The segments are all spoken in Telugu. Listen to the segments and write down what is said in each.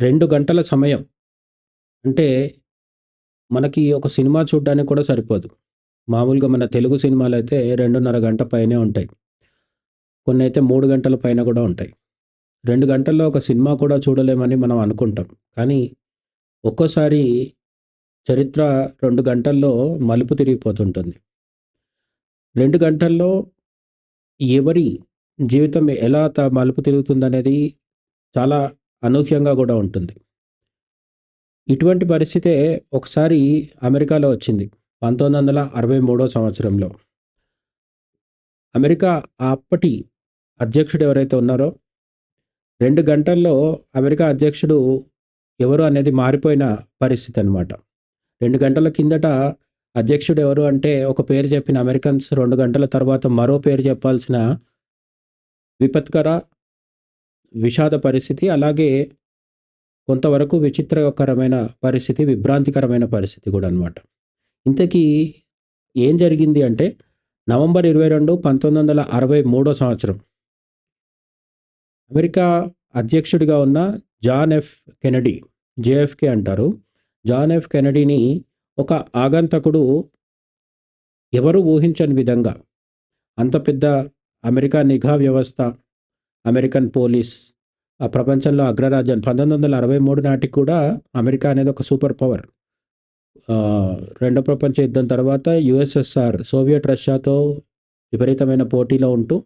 2 గంటల సమయం. అంటే మనకి ఒక సినిమా చూడ్డానికి కూడా సరిపోదు. మామూలుగా మన తెలుగు సినిమాలైతే 2:30 గంట పైనే ఉంటాయి. కొన్నైతే 3 గంటల పైన గూడా ఉంటాయి. 2 గంటల్లో ఒక సినిమా కూడా చూడలేమని మనం అనుకుంటాం. కానీ ఒక్కోసారి చరిత్ర 2 గంటల్లో మలుపు తిరిగిపోతుంటుంది. 2 గంటల్లో ఎవరి జీవితం ఎలా త మలుపు తిరుగుతుందనేది చాలా అనూహ్యంగా కూడా ఉంటుంది. ఇటువంటి పరిస్థితే ఒకసారి అమెరికాలో వచ్చింది. 1963 సంవత్సరంలో. అమెరికా అప్పటి అధ్యక్షుడు ఎవరైతే ఉన్నారో రెండు గంటల్లో అమెరికా అధ్యక్షుడు ఎవరు అనేది మారిపోయిన పరిస్థితి అనమాట రెండు గంటల కిందట అధ్యక్షుడు ఎవరు అంటే ఒక పేరు చెప్పిన అమెరికన్స్ రెండు గంటల తర్వాత మరో పేరు చెప్పాల్సిన విపత్కర, విషాద పరిస్థితి. అలాగే కొంతవరకు విచిత్రకరమైన పరిస్థితి, విభ్రాంతికరమైన పరిస్థితి కూడా అనమాట. ఇంతకీ ఏం జరిగింది అంటే నవంబర్ 22, 1963 సంవత్సరం. అమెరికా అధ్యక్షుడిగా ఉన్న జాన్ ఎఫ్ కెనడీ, జేఎఫ్‌కే అంటారు. జాన్ ఎఫ్ కెనడీని ఒక ఆగంతకుడు ఎవరు ఊహించని విధంగా అంత పెద్ద అమెరికా నిఘా వ్యవస్థ, అమెరికన్ పోలీస్ ఆ ప్రపంచంలో అగ్రరాజ్యం 1963 నాటికి కూడా అమెరికా అనేది ఒక సూపర్ పవర్. రెండో ప్రపంచ యుద్ధం తర్వాత యూఎస్ఎస్ఆర్ సోవియట్ రష్యాతో విపరీతమైన పోటీలో ఉంటూ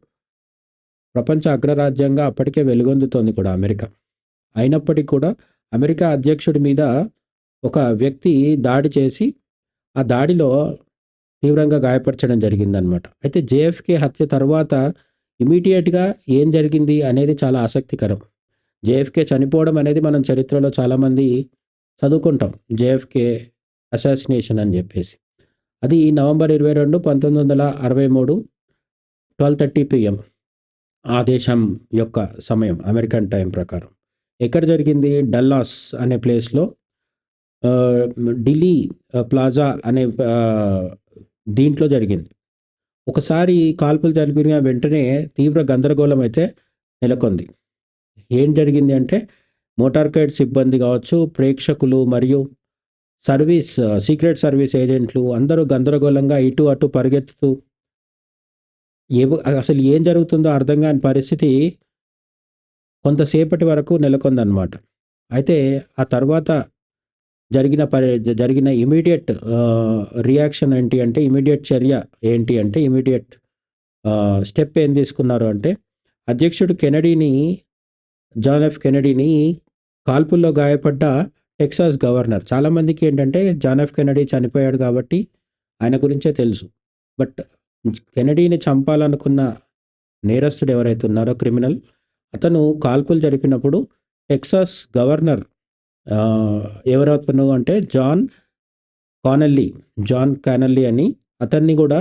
ప్రపంచ అగ్రరాజ్యంగా అప్పటికే వెలుగొందుతోంది కూడా అమెరికా. అయినప్పటికీ కూడా అమెరికా అధ్యక్షుడి మీద ఒక వ్యక్తి దాడి చేసి, ఆ దాడిలో తీవ్రంగా గాయపరచడం జరిగిందనమాట. అయితే జేఎఫ్‌కే హత్య తర్వాత ఇమీడియట్గా ఏం జరిగింది అనేది చాలా ఆసక్తికరం. జేఎఫ్‌కే చనిపోవడం అనేది మనం చరిత్రలో చాలామంది చదువుకుంటాం. జేఎఫ్‌కే అసాసినేషన్ అని చెప్పేసి అది నవంబర్ 22, 1963 12:30 పీఎం. ఆ దేశం యొక్క సమయం అమెరికన్ టైం ప్రకారం. ఎక్కడ జరిగింది? డల్లాస్ అనే ప్లేస్‌లో ఢిల్లీ ప్లాజా అనే దీంట్లో జరిగింది. ఒకసారి కాల్పులు జరిపిన వెంటనే తీవ్ర గందరగోళం అయితే నెలకొంది. ఏం జరిగింది అంటే మోటార్కైడ్ సిబ్బంది కావచ్చు ప్రేక్షకులు మరియు సర్వీస్ సీక్రెట్ సర్వీస్ ఏజెంట్లు అందరూ గందరగోళంగా ఇటు అటు పరిగెత్తుతూ ఏ అసలు ఏం జరుగుతుందో అర్థం కాని పరిస్థితి కొంతసేపటి వరకు నెలకొందనమాట. అయితే ఆ తర్వాత జరిగిన పరి జరిగిన ఇమీడియట్ రియాక్షన్ ఏంటి అంటే ఇమీడియట్ చర్య ఏంటి అంటే ఇమీడియట్ స్టెప్ ఏం తీసుకున్నారు అంటే అధ్యక్షుడు కెనడీని జాన్ ఎఫ్ కెనడీని కాల్పుల్లో గాయపడ్డ టెక్సాస్ గవర్నర్ చాలామందికి ఏంటంటే జాన్ ఎఫ్ కెనడీ చనిపోయాడు కాబట్టి ఆయన గురించే తెలుసు. బట్ కెనడీని చంపాలనుకున్న నేరస్తుడు ఎవరైతే ఉన్నారో క్రిమినల్ అతను కాల్పులు జరిపినప్పుడు టెక్సాస్ గవర్నర్ ఎవరు అతను అంటే జాన్ కానల్లీ జాన్ కానల్లీ అని అతన్ని కూడా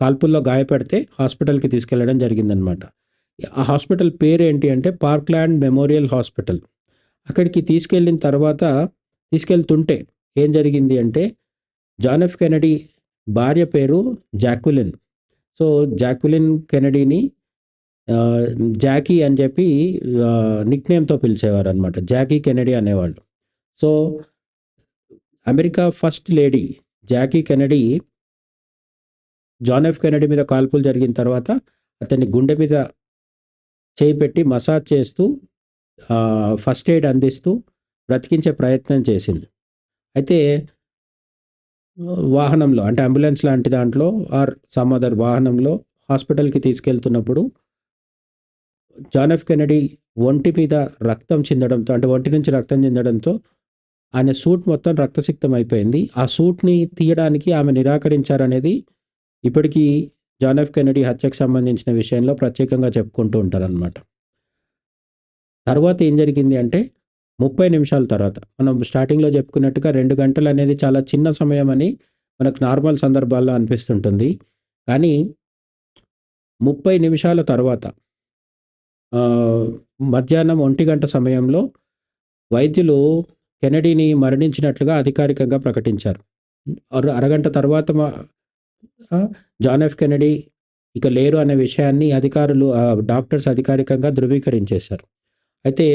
కాల్పుల్లో గాయపడితే హాస్పిటల్‌కి తీసుకెళ్ళడం జరిగిందనమాట. ఆ హాస్పిటల్ పేరు ఏంటి అంటే పార్క్‌లాండ్ మెమోరియల్ హాస్పిటల్. అక్కడికి తీసుకెళ్ళిన తర్వాత తీసుకెళ్తుంటే ఏం జరిగింది అంటే జాన్ ఎఫ్ కెనడీ భార్య పేరు జాక్విలిన్. సో, జాక్విలిన్ కెనడీని జాకీ అని చెప్పి నిక్నేమ్తో పిలిచేవారు అనమాట జాకీ కెనడీ అనేవాళ్ళు. So, America first lady Jackie Kennedy John F Kennedy మీద కాల్పులు జరిగిన తర్వాత అతన్ని గుండె మీద చేయి పెట్టి మసాజ్ చేస్తూ ఫస్ట్ ఎయిడ్ అందిస్తూ బ్రతికించే ప్రయత్నం చేసింది. అయితే వాహనంలో అంటే అంబులెన్స్ లాంటి దాంట్లో ఆర్ సమ్ అదర్ వాహనంలో హాస్పిటల్‌కి తీసుకెళ్తున్నప్పుడు జాన్ ఎఫ్ కెనడీ ఒంటి మీద రక్తం చెందడంతో అంటే ఒంటి నుంచి రక్తం చెందడంతో ఆయన సూట్ మొత్తం రక్తసిక్తం అయిపోయింది. ఆ సూట్‌ని తీయడానికి ఆమె నిరాకరించారనేది ఇప్పటికీ జాన్ ఎఫ్ కెనడీ హత్యకు సంబంధించిన విషయంలో ప్రత్యేకంగా చెప్పుకుంటూ ఉంటారనమాట. తర్వాత ఏం జరిగింది అంటే 30 నిమిషాల తర్వాత మనం స్టార్టింగ్‌లో చెప్పుకున్నట్టుగా రెండు గంటలు అనేది చాలా చిన్న సమయం అని మనకు నార్మల్ సందర్భాల్లో అనిపిస్తుంటుంది. కానీ 30 నిమిషాల తర్వాత మధ్యాహ్నం ఒంటి గంట సమయంలో వైద్యులు కెనడీని మరణించినట్లుగా అధికారికంగా ప్రకటించారు. అర అరగంట తర్వాత జాన్ ఎఫ్ కెనడీ ఇక లేరు అనే విషయాన్ని అధికారులు డాక్టర్స్ అధికారికంగా ధృవీకరించేశారు. అయితే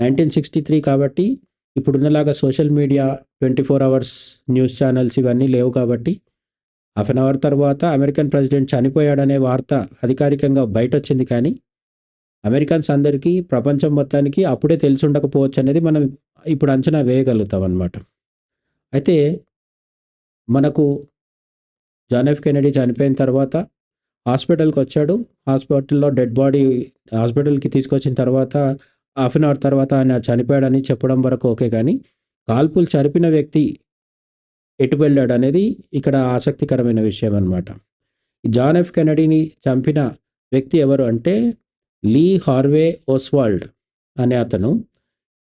నైన్టీన్ సిక్స్టీ త్రీ కాబట్టి ఇప్పుడున్నలాగా social media twenty four hours news channels ఇవన్నీ లేవు కాబట్టి హాఫ్ అన్ అవర్ తర్వాత అమెరికన్ ప్రెసిడెంట్ చనిపోయాడనే వార్త అధికారికంగా బయట వచ్చింది కానీ అమెరికన్స్ అందరికీ ప్రపంచం మొత్తానికి అప్పుడే తెలిసి ఉండకపోవచ్చు అనేది మనం ఇప్పుడు అంచనా వేయగలుగుతాం అనమాట అయితే మనకు జాన్ ఎఫ్ కెనడీ చనిపోయిన తర్వాత హాస్పిటల్కి వచ్చాడు హాస్పిటల్లో డెడ్ బాడీ హాస్పిటల్కి తీసుకొచ్చిన తర్వాత హాఫ్ అన్ అవర్ తర్వాత ఆయన చనిపోయాడని చెప్పడం వరకు ఓకే కానీ కాల్పులు చనిపిన వ్యక్తి ఎటు వెళ్ళాడు అనేది ఇక్కడ ఆసక్తికరమైన విషయం అనమాట జాన్ ఎఫ్ కెనడీని చంపిన వ్యక్తి ఎవరు అంటే లీ హార్వే ఓస్వాల్డ్ అనే అతను.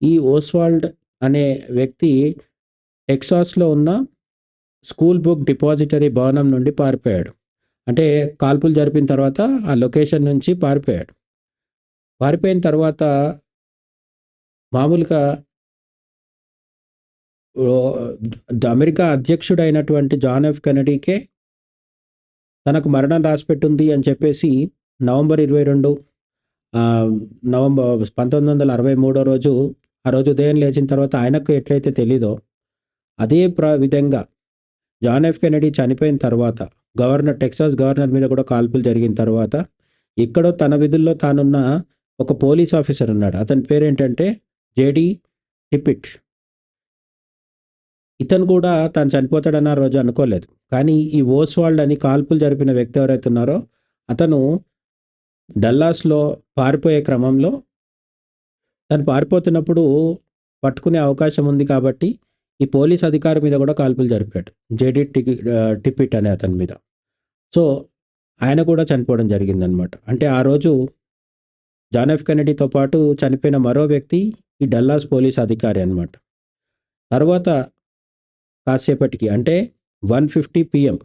ఈ ఓస్వాల్డ్ అనే వ్యక్తి టెక్సాస్లో ఉన్న స్కూల్ బుక్ డిపాజిటరీ భవనం నుండి పారిపోయాడు. అంటే కాల్పులు జరిపిన తర్వాత ఆ లొకేషన్ నుంచి పారిపోయాడు. పారిపోయిన తర్వాత మామూలుగా అమెరికా అధ్యక్షుడైనటువంటి జాన్ ఎఫ్ కెనడీకే తనకు మరణం రాసిపెట్టుంది అని చెప్పేసి నవంబర్ ఇరవై రెండు నవంబర్ పంతొమ్మిది వందల అరవై మూడో రోజు ఆ రోజు ఉదయం లేచిన తర్వాత ఆయనకు ఎట్లయితే తెలీదో అదే ప్ర విధంగా జాన్ ఎఫ్ కెనడీ చనిపోయిన తర్వాత గవర్నర్ టెక్సాస్ గవర్నర్ మీద కూడా కాల్పులు జరిగిన తర్వాత ఇక్కడో తన విధుల్లో తానున్న ఒక పోలీస్ ఆఫీసర్ ఉన్నాడు. అతని పేరు ఏంటంటే జేడి టిపిట్ ఇతను కూడా తాను చనిపోతాడన్న ఆ రోజు అనుకోలేదు. కానీ ఈ ఓస్వాల్డ్ అని కాల్పులు జరిపిన వ్యక్తి ఎవరైతే ఉన్నారో అతను డల్లాస్లో పారిపోయే క్రమంలో తను పారిపోతున్నప్పుడు పట్టుకునే అవకాశం ఉంది కాబట్టి ఈ పోలీస్ అధికారి మీద కూడా కాల్పులు జరిపాడు. జేడి టికి టిపిట్ అనే అతని మీద. సో ఆయన కూడా చనిపోవడం జరిగిందనమాట. అంటే ఆ రోజు జాన్ ఎఫ్ కెనడీతో పాటు చనిపోయిన మరో వ్యక్తి ఈ డల్లాస్ పోలీస్ అధికారి అనమాట తర్వాత కాసేపటికి అంటే వన్ ఫిఫ్టీ పిఎం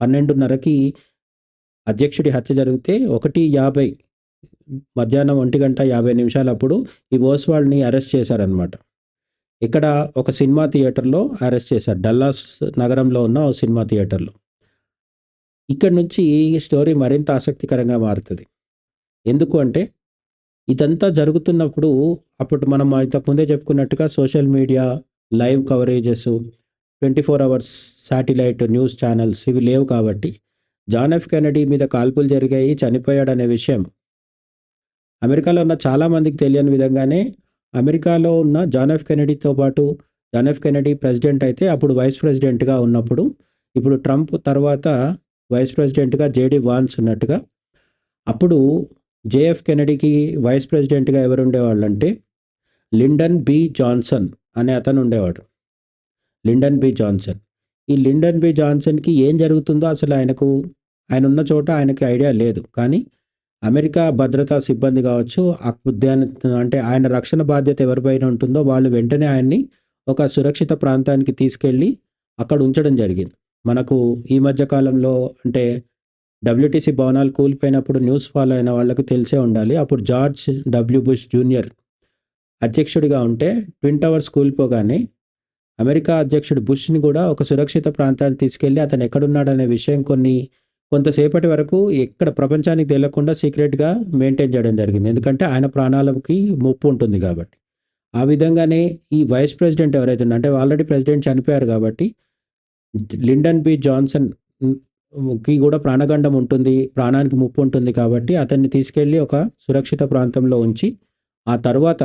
పన్నెండున్నరకి అధ్యక్షుడి హత్య జరిగితే ఒకటి యాభై మధ్యాహ్నం ఒంటి గంట యాభై నిమిషాలప్పుడు ఈ ఓస్వాల్డ్ని అరెస్ట్ చేశారనమాట ఇక్కడ ఒక సినిమా థియేటర్లో అరెస్ట్ చేశారు. డల్లాస్ నగరంలో ఉన్న ఒక సినిమా థియేటర్లో. ఇక్కడ నుంచి ఈ స్టోరీ మరింత ఆసక్తికరంగా మారుతుంది. ఎందుకు అంటే ఇదంతా జరుగుతున్నప్పుడు అప్పుడు మనం ఇంతకుముందే చెప్పుకున్నట్టుగా social media live coverages twenty four hours satellite news channels ఇవి లేవు కాబట్టి జాన్ ఎఫ్ కెనడీ మీద కాల్పులు జరిగాయి చనిపోయాడనే విషయం. అమెరికాలో ఉన్న చాలామందికి తెలియని విధంగానే అమెరికాలో ఉన్న జాన్ ఎఫ్ కెనడీతో పాటు జాన్ ఎఫ్ కెనడీ ప్రెసిడెంట్ అయితే అప్పుడు వైస్ ప్రెసిడెంట్గా ఉన్నప్పుడు ఇప్పుడు ట్రంప్ తర్వాత వైస్ ప్రెసిడెంట్గా జేడి వాన్స్ ఉన్నట్టుగా అప్పుడు జేఎఫ్ కెనడీకి వైస్ ప్రెసిడెంట్గా ఎవరు ఉండేవాళ్ళు అంటే లిండన్ బి జాన్సన్ అనే అతను ఉండేవాడు. Lyndon B Johnson. ఈ లిండన్ బి జాన్సన్కి ఏం జరుగుతుందో అసలు ఆయనకు ఆయన ఉన్న చోట ఆయనకి ఐడియా లేదు. కానీ అమెరికా భద్రతా సిబ్బంది కావచ్చు ఉద్యాన అంటే ఆయన రక్షణ బాధ్యత ఎవరిపైన ఉంటుందో వాళ్ళు వెంటనే ఆయన్ని ఒక సురక్షిత ప్రాంతానికి తీసుకెళ్ళి అక్కడ ఉంచడం జరిగింది. మనకు ఈ మధ్య కాలంలో అంటే డబ్ల్యూటీసీ భవనాలు కూలిపోయినప్పుడు న్యూస్ ఫాలో అయిన వాళ్ళకు తెలిసే ఉండాలి. అప్పుడు జార్జ్ డబ్ల్యూ బుష్ జూనియర్ అధ్యక్షుడిగా ఉంటే ట్విన్ టవర్స్ కూలిపోగానే అమెరికా అధ్యక్షుడు బుష్ని కూడా ఒక సురక్షిత ప్రాంతానికి తీసుకెళ్ళి అతను ఎక్కడున్నాడనే విషయం కొన్ని కొంతసేపటి వరకు ఎక్కడ ప్రపంచానికి తెలియకుండా సీక్రెట్గా మెయింటైన్ చేయడం జరిగింది. ఎందుకంటే ఆయన ప్రాణాలకి ముప్పు ఉంటుంది కాబట్టి. ఆ విధంగానే ఈ వైస్ ప్రెసిడెంట్ ఎవరైతే అంటే ఆల్రెడీ ప్రెసిడెంట్ చనిపోయారు కాబట్టి లిండన్ బి. జాన్సన్కి కూడా ప్రాణగండం ఉంటుంది ప్రాణానికి ముప్పు ఉంటుంది కాబట్టి అతన్ని తీసుకెళ్ళి ఒక సురక్షిత ప్రాంతంలో ఉంచి ఆ తర్వాత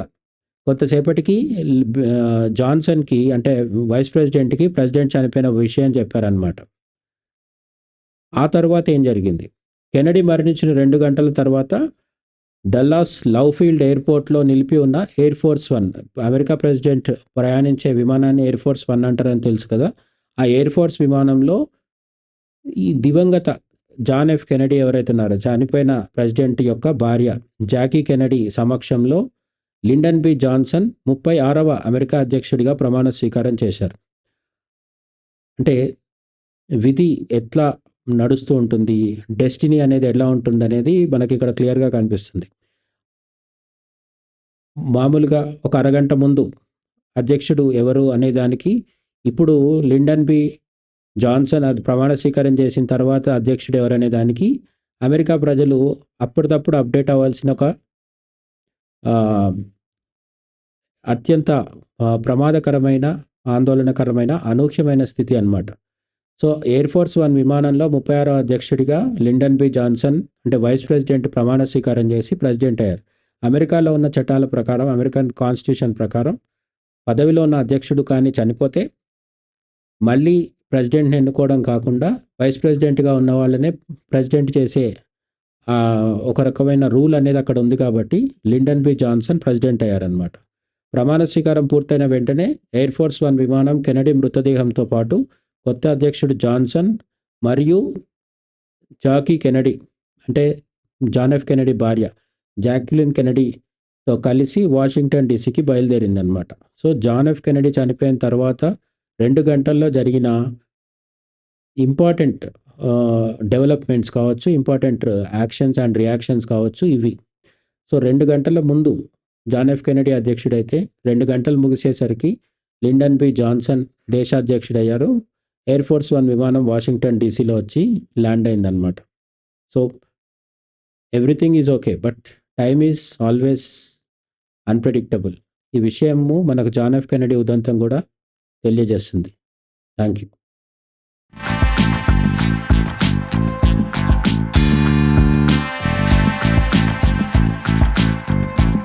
కొంతసేపటికి జాన్సన్కి అంటే వైస్ ప్రెసిడెంట్కి ప్రెసిడెంట్ చనిపోయిన విషయం చెప్పారనమాట ఆ తర్వాత ఏం జరిగింది? కెనడీ మరణించిన రెండు గంటల తర్వాత డల్లాస్ లవ్ఫీల్డ్ ఎయిర్పోర్ట్లో నిలిపి ఉన్న air force one America president ప్రయాణించే విమానాన్ని ఎయిర్ ఫోర్స్ వన్ అంటారని తెలుసు కదా? ఆ ఎయిర్ ఫోర్స్ విమానంలో ఈ దివంగత జాన్ ఎఫ్ కెనడీ ఎవరైతే ఉన్నారో చనిపోయిన ప్రెసిడెంట్ యొక్క భార్య జాకీ కెనడీ సమక్షంలో లిండన్ బి. జాన్సన్ ముప్పై ఆరవ అమెరికా అధ్యక్షుడిగా ప్రమాణ స్వీకారం చేశారు. అంటే విధి ఎట్లా నడుస్తూ ఉంటుంది డెస్టినీ అనేది ఎలా ఉంటుంది అనేది మనకి ఇక్కడ క్లియర్గా కనిపిస్తుంది. మామూలుగా ఒక అరగంట ముందు అధ్యక్షుడు ఎవరు అనే దానికి ఇప్పుడు లిండన్ బి. జాన్సన్ అది ప్రమాణ స్వీకారం చేసిన తర్వాత అధ్యక్షుడు ఎవరనే దానికి అమెరికా ప్రజలు అప్పటికప్పుడు అప్డేట్ అవ్వాల్సిన ఒక అత్యంత ప్రమాదకరమైన ఆందోళనకరమైన అనూహ్యమైన స్థితి అనమాట సో ఎయిర్ ఫోర్స్ వన్ విమానంలో ముప్పై ఆరో అధ్యక్షుడిగా లిండన్ బి. జాన్సన్ అంటే వైస్ ప్రెసిడెంట్ ప్రమాణ స్వీకారం చేసి ప్రెసిడెంట్ అయ్యారు. అమెరికాలో ఉన్న చట్టాల ప్రకారం అమెరికన్ కాన్స్టిట్యూషన్ ప్రకారం పదవిలో ఉన్న అధ్యక్షుడు కానీ చనిపోతే మళ్ళీ ప్రెసిడెంట్ని ఎన్నుకోవడం కాకుండా వైస్ ప్రెసిడెంట్గా ఉన్న వాళ్ళనే ప్రెసిడెంట్ చేసే ఒక రకమైన రూల్ అనేది అక్కడ ఉంది కాబట్టి లిండన్ బి జాన్సన్ ప్రెసిడెంట్ అయ్యారనమాట ప్రమాణ స్వీకారం పూర్తయిన వెంటనే ఎయిర్ ఫోర్స్ వన్ విమానం కెనడీ మృతదేహంతో పాటు కొత్త అధ్యక్షుడు జాన్సన్ మరియు జాకీ కెనడీ అంటే జాన్ ఎఫ్ కెనడీ భార్య జాక్యులిన్ కెనడీతో కలిసి వాషింగ్టన్ డీసీకి బయలుదేరిందనమాట సో జాన్ ఎఫ్ కెనడీ చనిపోయిన తర్వాత రెండు గంటల్లో జరిగిన ఇంపార్టెంట్ డెవలప్మెంట్స్ కావచ్చు ఇంపార్టెంట్ యాక్షన్స్ అండ్ రియాక్షన్స్ కావచ్చు ఇవి. సో రెండు గంటల ముందు జాన్ ఎఫ్ కెనడీ అధ్యక్షుడైతే రెండు గంటలు ముగిసేసరికి లిండన్ బి జాన్సన్ దేశాధ్యక్షుడయ్యారు. ఎయిర్ ఫోర్స్ వన్ విమానం వాషింగ్టన్ డీసీలో వచ్చి ల్యాండ్ అయిందనమాట so everything is okay but time is always unpredictable ఈ విషయము మనకు జాన్ ఎఫ్ కెనడీ ఉదంతం కూడా తెలియజేస్తుంది. Thank you Thank you.